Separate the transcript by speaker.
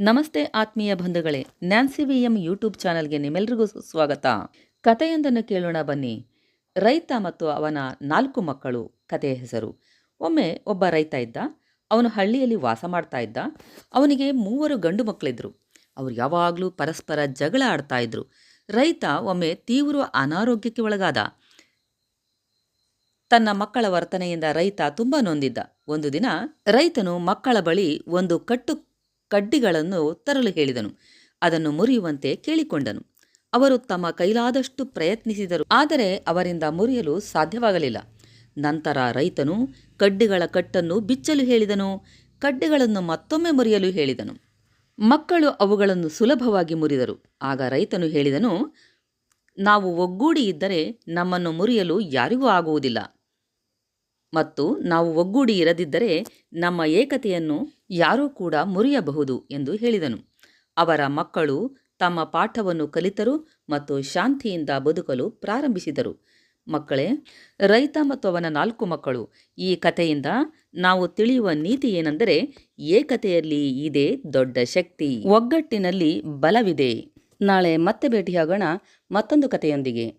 Speaker 1: ನಮಸ್ತೆ ಆತ್ಮೀಯ ಬಂಧುಗಳೇ, ನ್ಯಾನ್ಸಿ ವಿ ಎಂ ಯೂಟ್ಯೂಬ್ ಚಾನಲ್ಗೆ ನಿಮ್ಮೆಲ್ರಿಗೂ ಸ್ವಾಗತ ಕಥೆಯೊಂದನ್ನು ಕೇಳೋಣ ಬನ್ನಿ. ರೈತ ಮತ್ತು ಅವನ ನಾಲ್ಕು ಮಕ್ಕಳು, ಕಥೆಯ ಹೆಸರು. ಒಮ್ಮೆ ಒಬ್ಬ ರೈತ ಇದ್ದ. ಅವನು ಹಳ್ಳಿಯಲ್ಲಿ ವಾಸ ಮಾಡ್ತಾ ಇದ್ದ. ಅವನಿಗೆ ಮೂವರು ಗಂಡು ಮಕ್ಕಳಿದ್ರು. ಅವರು ಯಾವಾಗಲೂ ಪರಸ್ಪರ ಜಗಳ ಆಡ್ತಾ ಇದ್ರು. ರೈತ ಒಮ್ಮೆ ತೀವ್ರ ಅನಾರೋಗ್ಯಕ್ಕೆ ಒಳಗಾದ. ತನ್ನ ಮಕ್ಕಳ ವರ್ತನೆಯಿಂದ ರೈತ ತುಂಬ ನೊಂದಿದ್ದ. ಒಂದು ದಿನ ರೈತನು ಮಕ್ಕಳ ಬಳಿ ಒಂದು ಕಟ್ಟು ಕಡ್ಡಿಗಳನ್ನು ತರಲು ಹೇಳಿದನು. ಅದನ್ನು ಮುರಿಯುವಂತೆ ಕೇಳಿಕೊಂಡನು. ಅವರು ತಮ್ಮ ಕೈಲಾದಷ್ಟು ಪ್ರಯತ್ನಿಸಿದರು, ಆದರೆ ಅವರಿಂದ ಮುರಿಯಲು ಸಾಧ್ಯವಾಗಲಿಲ್ಲ. ನಂತರ ರೈತನು, ಕಡ್ಡಿಗಳ ಕಟ್ಟನ್ನು ಬಿಚ್ಚಲು ಹೇಳಿದನು, ಕಡ್ಡಿಗಳನ್ನು ಮತ್ತೊಮ್ಮೆ ಮುರಿಯಲು ಹೇಳಿದನು. ಮಕ್ಕಳು ಅವುಗಳನ್ನು ಸುಲಭವಾಗಿ ಮುರಿದರು. ಆಗ ರೈತನು ಹೇಳಿದನು, ನಾವು ಒಗ್ಗೂಡಿ ಇದ್ದರೆ ನಮ್ಮನ್ನು ಮುರಿಯಲು ಯಾರಿಗೂ ಆಗುವುದಿಲ್ಲ. ಮತ್ತು ನಾವು ಒಗ್ಗೂಡಿ ಇರದಿದ್ದರೆ ನಮ್ಮ ಏಕತೆಯನ್ನು ಯಾರೂ ಕೂಡ ಮುರಿಯಬಹುದು ಎಂದು ಹೇಳಿದನು. ಅವರ ಮಕ್ಕಳು ತಮ್ಮ ಪಾಠವನ್ನು ಕಲಿತರು ಮತ್ತು ಶಾಂತಿಯಿಂದ ಬದುಕಲು ಪ್ರಾರಂಭಿಸಿದರು. ಮಕ್ಕಳೇ, ರೈತ ಮತ್ತು ಅವನ ನಾಲ್ಕು ಮಕ್ಕಳು, ಈ ಕಥೆಯಿಂದ ನಾವು ತಿಳಿಯುವ ನೀತಿ ಏನೆಂದರೆ ಏಕತೆಯಲ್ಲಿ ಇದೆ ದೊಡ್ಡ ಶಕ್ತಿ. ಒಗ್ಗಟ್ಟಿನಲ್ಲಿ ಬಲವಿದೆ. ನಾಳೆ ಮತ್ತೆ ಭೇಟಿಯಾಗೋಣ. ಮತ್ತೊಂದು ಕಥೆಯೊಂದಿಗೆ.